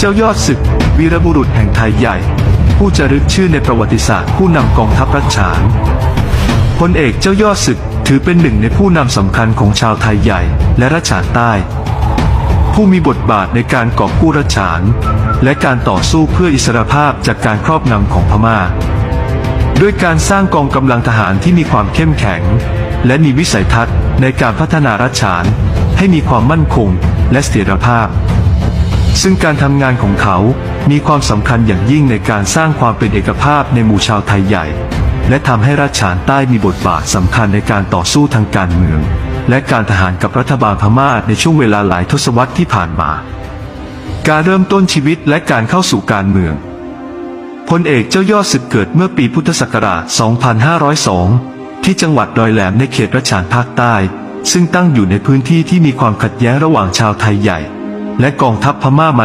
เจ้ายอดศึก วีรบุรุษแห่งไทยใหญ่ ผู้จะรึกชื่อในประวัติศาสตร์ผู้นำกองทัพรัชฉานพลเอกเจ้ายอดศึกถือเป็นหนึ่งในผู้นำสำคัญของชาวไทยใหญ่ และรัชฉานใต้ ผู้มีบทบาทในการกอบกู้รัชฉาน และการต่อสู้เพื่ออิสรภาพจากการครอบงำของพม่า ด้วยการสร้างกองกำลังทหารที่มีความเข้มแข็ง และมีวิสัยทัศน์ในการพัฒนารัชฉาน ให้มีความมั่นคงและเสถียรภาพ ซึ่งการทำงานของเขามีความสำคัญอย่างยิ่งในการสร้างความเป็นเอกภาพในหมู่ชาวไทยใหญ่ และทำให้รัชานใต้มีบทบาทสำคัญในการต่อสู้ทางการเมือง และการทหารกับรัฐบาลพม่าในช่วงเวลาหลายทศวรรษที่ผ่านมา การเริ่มต้นชีวิตและการเข้าสู่การเมืองพลเอกเจ้ายอดศึกเกิดเมื่อปีพุทธศักราช 2502 ที่จังหวัดดอยแหลมในเขตรัชานภาคใต้ ซึ่งตั้งอยู่ในพื้นที่ที่มีความขัดแย้งระหว่างชาวไทยใหญ่ และกองทัพพม่ามัน